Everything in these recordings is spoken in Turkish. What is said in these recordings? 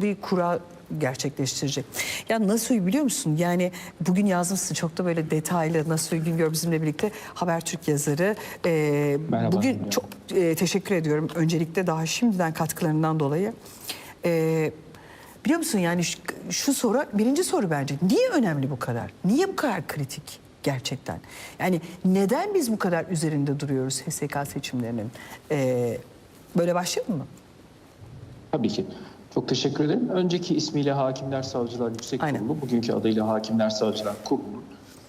bir kura gerçekleştirecek. Ya Nasuhi biliyor musun? Yani bugün yazmışsın çok da böyle detaylı Nasuhi Güngör bizimle birlikte Habertürk yazarı. Ee, Merhaba. bugün çok e, teşekkür ediyorum öncelikle daha şimdiden katkılarından dolayı. Ee, biliyor musun yani şu, şu soru birinci soru bence. Niye önemli bu kadar? Niye bu kadar kritik gerçekten? Yani neden biz bu kadar üzerinde duruyoruz HSK seçimlerinin? Ee, böyle başlayalım mı? Tabii ki. Çok teşekkür ederim. Önceki ismiyle Hakimler Savcılar Yüksek Aynen. Kurulu, bugünkü adıyla Hakimler Savcılar Kurulu.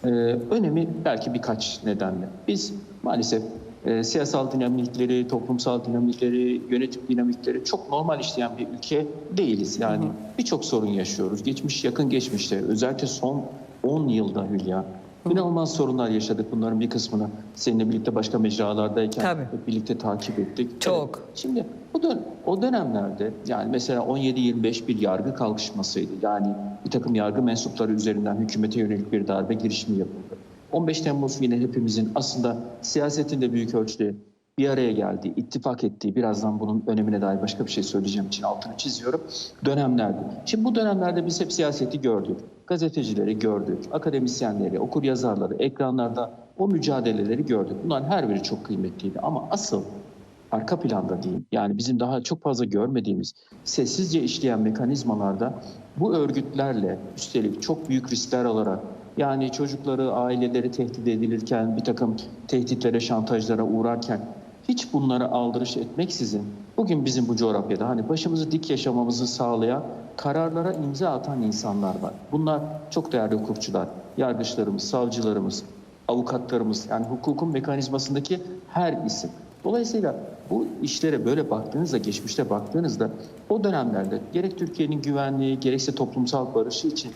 Ee, önemi belki birkaç nedenle. Biz maalesef e, siyasal dinamikleri, toplumsal dinamikleri, yönetim dinamikleri çok normal işleyen bir ülke değiliz. Yani birçok sorun yaşıyoruz. Geçmiş, yakın geçmişte, özellikle son 10 yılda Hülya, inanılmaz sorunlar yaşadık. Bunların bir kısmını seninle birlikte başka mecralardayken Tabii. birlikte takip ettik. Çok. Evet. Şimdi bu dön o dönemlerde yani mesela 17-25 bir yargı kalkışmasıydı. Yani bir takım yargı mensupları üzerinden hükümete yönelik bir darbe girişimi yapıldı. 15 Temmuz yine hepimizin aslında siyasetinde büyük ölçüde bir araya geldiği, ittifak ettiği, birazdan bunun önemine dair başka bir şey söyleyeceğim için altını çiziyorum, dönemlerdi. Şimdi bu dönemlerde biz hep siyaseti gördük. Gazetecileri gördük, akademisyenleri, okur yazarları, ekranlarda o mücadeleleri gördük. Bunların her biri çok kıymetliydi ama asıl arka planda diyeyim. Yani bizim daha çok fazla görmediğimiz, sessizce işleyen mekanizmalarda bu örgütlerle üstelik çok büyük riskler alarak yani çocukları, aileleri tehdit edilirken, bir takım tehditlere, şantajlara uğrarken hiç bunlara aldırış etmeksizin bugün bizim bu coğrafyada hani başımızı dik yaşamamızı sağlayan kararlara imza atan insanlar var. Bunlar çok değerli hukukçular, yargıçlarımız, savcılarımız, avukatlarımız yani hukukun mekanizmasındaki her isim. Dolayısıyla bu işlere böyle baktığınızda, geçmişte baktığınızda o dönemlerde gerek Türkiye'nin güvenliği gerekse toplumsal barışı için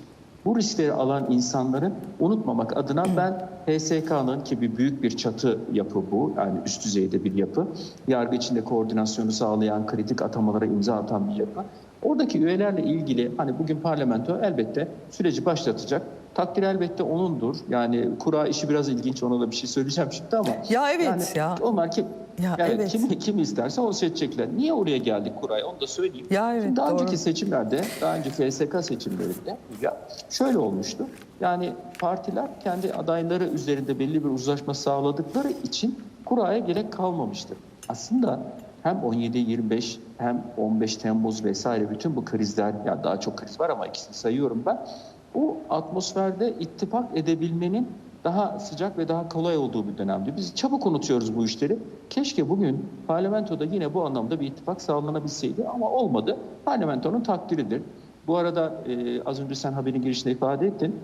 bu riskleri alan insanları unutmamak adına ben HSK'nın ki bir büyük bir çatı yapı bu yani üst düzeyde bir yapı. Yargı içinde koordinasyonu sağlayan, kritik atamalara imza atan bir yapı. Oradaki üyelerle ilgili hani bugün parlamento elbette süreci başlatacak. Takdir elbette onundur. Yani kura işi biraz ilginç ona da bir şey söyleyeceğim şimdi ama. Ya evet yani ya. Onlar kim, Ya evet, evet. Kim, kim isterse onu seçecekler. Niye oraya geldik kuraya onu da söyleyeyim. Ya evet, Şimdi daha doğru. önceki seçimlerde, daha önceki FSK seçimlerinde ya şöyle olmuştu. Yani partiler kendi adayları üzerinde belli bir uzlaşma sağladıkları için kuraya gerek kalmamıştır. Aslında hem 17-25 hem 15 Temmuz vesaire bütün bu krizler, ya daha çok kriz var ama ikisini sayıyorum ben. Bu atmosferde ittifak edebilmenin daha sıcak ve daha kolay olduğu bir dönemdi. Biz çabuk unutuyoruz bu işleri. Keşke bugün parlamentoda yine bu anlamda bir ittifak sağlanabilseydi ama olmadı. Parlamentonun takdiridir. Bu arada e, az önce sen haberin girişinde ifade ettin.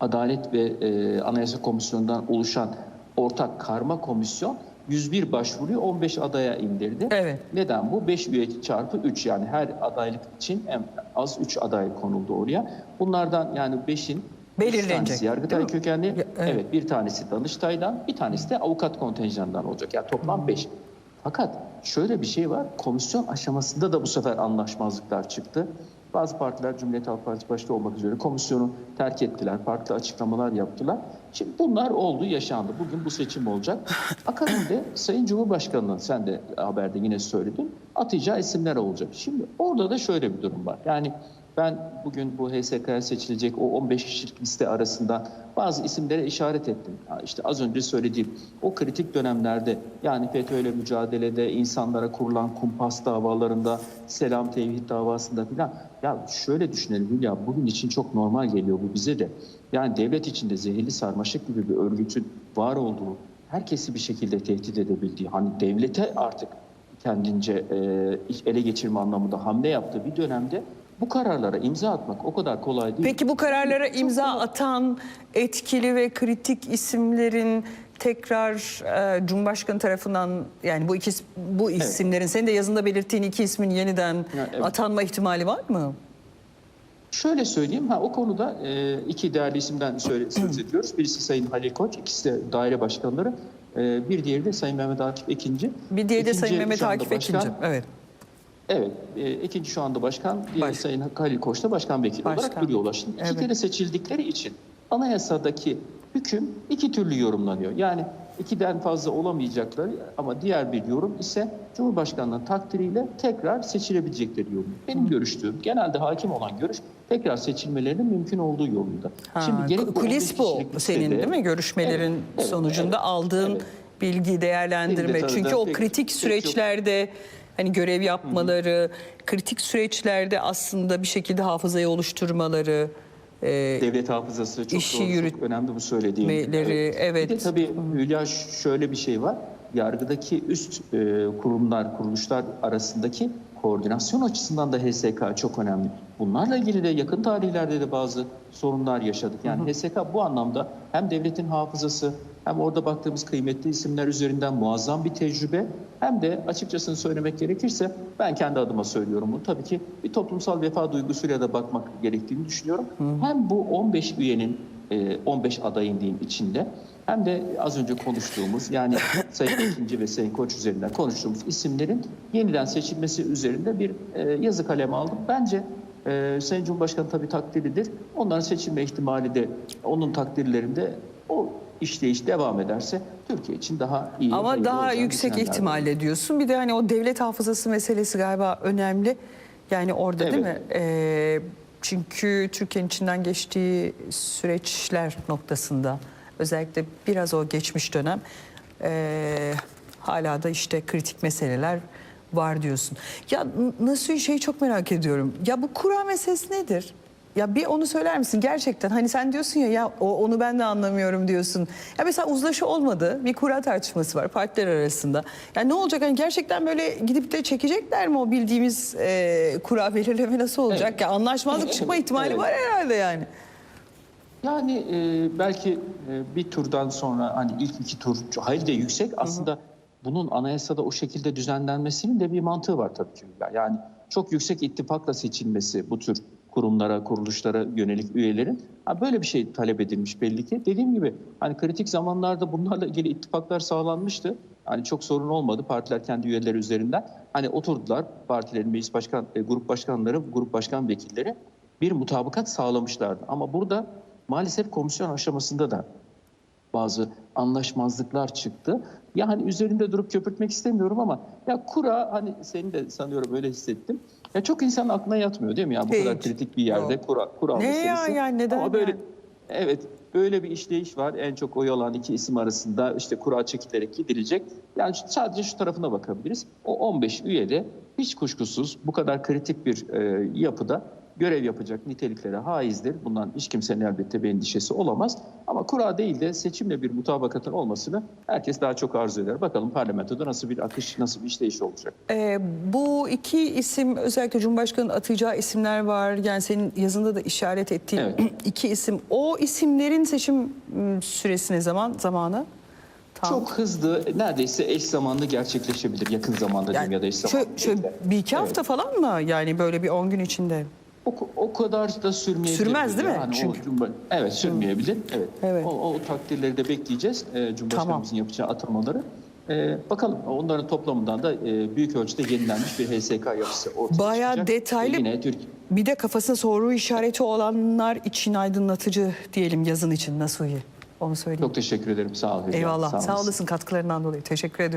Adalet ve e, Anayasa Komisyonu'ndan oluşan ortak karma komisyon 101 başvuruyu 15 adaya indirdi. Evet. Neden bu? 5 üye çarpı 3 yani her adaylık için en az 3 aday konuldu oraya. Bunlardan yani 5'in Belirlenecek, tanesi Yargıtay kökenli. Ya, evet. evet. bir tanesi Danıştay'dan, bir tanesi de avukat kontenjanından olacak. Yani toplam 5. Fakat şöyle bir şey var. Komisyon aşamasında da bu sefer anlaşmazlıklar çıktı. Bazı partiler Cumhuriyet Halk Partisi başta olmak üzere komisyonu terk ettiler. Farklı açıklamalar yaptılar. Şimdi bunlar oldu, yaşandı. Bugün bu seçim olacak. Akabinde Sayın Cumhurbaşkanı'nın sen de haberde yine söyledin. Atacağı isimler olacak. Şimdi orada da şöyle bir durum var. Yani ben bugün bu HSK'ya seçilecek o 15 kişilik liste arasında bazı isimlere işaret ettim. İşte az önce söylediğim o kritik dönemlerde yani FETÖ'yle mücadelede, insanlara kurulan kumpas davalarında, Selam Tevhid davasında filan. Ya şöyle düşünelim Hülya bugün için çok normal geliyor bu bize de. Yani devlet içinde zehirli sarmaşık gibi bir örgütün var olduğu, herkesi bir şekilde tehdit edebildiği, hani devlete artık kendince ele geçirme anlamında hamle yaptığı bir dönemde bu kararlara imza atmak o kadar kolay değil. Peki bu kararlara Çok imza kolay. atan etkili ve kritik isimlerin tekrar e, Cumhurbaşkanı tarafından yani bu iki bu isimlerin senin de yazında belirttiğin iki ismin yeniden Ya, evet. atanma ihtimali var mı? Şöyle söyleyeyim, ha o konuda e, iki değerli isimden söyle, söz ediyoruz. Birisi Sayın Halil Koç, ikisi de daire başkanları. E, bir diğeri de Sayın Mehmet Akif Ekinci. Bir diğeri de Sayın Mehmet Akif başkan. Ekinci. Evet. Evet, e, ikinci şu anda başkan, diğeri Baş- Sayın Halil Koç da başkan vekili Başkan. olarak. Şimdi iki Evet. kere seçildikleri için anayasadaki hüküm iki türlü yorumlanıyor. Yani ikiden fazla olamayacakları ama diğer bir yorum ise Cumhurbaşkanı'nın takdiriyle tekrar seçilebilecekleri yolunda. Benim görüştüğüm, genelde hakim olan görüş tekrar seçilmelerinin mümkün olduğu yolunda. Ha, gerek bu 15 kulis bu senin listede- değil mi? Görüşmelerin Evet, evet, sonucunda evet, aldığın evet. bilgi, değerlendirme. De Çünkü o pek- kritik pek çok- süreçlerde hani görev yapmaları, kritik süreçlerde aslında bir şekilde hafızayı oluşturmaları, e, Devlet hafızası çok İşi doğru, yürüt- çok önemli bu söylediğim. Meleri, evet. Bir de tabii Hülya şöyle bir şey var. Yargıdaki üst e, kurumlar, kuruluşlar arasındaki koordinasyon açısından da HSK çok önemli. Bunlarla ilgili de yakın tarihlerde de bazı sorunlar yaşadık. Yani HSK bu anlamda hem devletin hafızası hem orada baktığımız kıymetli isimler üzerinden muazzam bir tecrübe hem de açıkçası söylemek gerekirse ben kendi adıma söylüyorum bunu. Tabii ki bir toplumsal vefa duygusuyla da bakmak gerektiğini düşünüyorum. Hem bu 15 üyenin 15 adayın diyeyim içinde hem de az önce konuştuğumuz yani Sayın İkinci ve Sayın Koç üzerinden konuştuğumuz isimlerin yeniden seçilmesi üzerinde bir e, yazı kalemi aldım. Bence e, Sayın Cumhurbaşkanı tabii takdiridir. Onların seçilme ihtimali de onun takdirlerinde o işleyiş devam ederse Türkiye için daha iyi. Ama daha yüksek ihtimalle diyorsun. Bir de hani o devlet hafızası meselesi galiba önemli. Yani orada değil mi? Evet. Ee, çünkü Türkiye'nin içinden geçtiği süreçler noktasında özellikle biraz o geçmiş dönem ee, hala da işte kritik meseleler var diyorsun. Ya nasıl şeyi çok merak ediyorum. Ya bu kura meselesi nedir? Ya bir onu söyler misin gerçekten? Hani sen diyorsun ya ya o, onu ben de anlamıyorum diyorsun. Ya mesela uzlaşı olmadı. Bir kura tartışması var partiler arasında. Ya ne olacak? Hani gerçekten böyle gidip de çekecekler mi o bildiğimiz e, kura belirleme nasıl olacak? Evet. Ya anlaşmazlık çıkma ihtimali evet. var herhalde yani. Yani e, belki e, bir turdan sonra hani ilk iki tur hayli de yüksek aslında bunun anayasada o şekilde düzenlenmesinin de bir mantığı var tabii ki. Yani çok yüksek ittifakla seçilmesi bu tür kurumlara, kuruluşlara yönelik üyelerin ha, böyle bir şey talep edilmiş belli ki. Dediğim gibi hani kritik zamanlarda bunlarla ilgili ittifaklar sağlanmıştı. Hani çok sorun olmadı partiler kendi üyeleri üzerinden. Hani oturdular partilerin meclis başkan, e, grup başkanları, grup başkan vekilleri bir mutabakat sağlamışlardı. Ama burada maalesef komisyon aşamasında da bazı anlaşmazlıklar çıktı. Yani üzerinde durup köpürtmek istemiyorum ama ya kura hani senin de sanıyorum öyle hissettim. Ya çok insanın aklına yatmıyor değil mi ya bu kadar Hiç. kritik bir yerde Yok. kura kura Ne ya, yani neden Ama böyle yani? evet böyle bir işleyiş var. En çok oy alan iki isim arasında işte kura çekilerek gidilecek. Yani sadece şu tarafına bakabiliriz. O 15 üye de hiç kuşkusuz bu kadar kritik bir e, yapıda görev yapacak niteliklere haizdir. Bundan hiç kimsenin elbette bir endişesi olamaz. Ama kura değil de seçimle bir mutabakatın olmasını herkes daha çok arzu eder. Bakalım parlamentoda nasıl bir akış, nasıl bir işleyiş olacak. Ee, bu iki isim özellikle Cumhurbaşkanı'nın atayacağı isimler var. Yani senin yazında da işaret ettiğin Evet. iki isim. O isimlerin seçim m, süresi ne zaman? Zamanı? Tam. Çok hızlı, neredeyse eş zamanlı gerçekleşebilir. Yakın zamanda diyeyim ya da eş şöyle, zamanlı. şöyle de. bir iki hafta falan mı? Yani böyle bir 10 gün içinde. O, o kadar da sürmeyebilir. Sürmez değil mi? Yani Çünkü- Cumhur- evet sürmeyebilir. Evet. Evet. O, o takdirleri de bekleyeceğiz. Ee, Cumhurbaşkanımızın yapacağı atamaları. Ee, bakalım onların toplamından da e, büyük ölçüde yenilenmiş bir HSK yapısı ortaya Bayağı çıkacak. detaylı- Yine Türk, Bir de kafasında soru işareti olanlar için aydınlatıcı diyelim yazın için nasıl iyi? Onu söyleyeyim. çok teşekkür ederim. Sağ olun. Eyvallah. Sağ olasın. olasın katkılarından dolayı. Teşekkür ediyorum.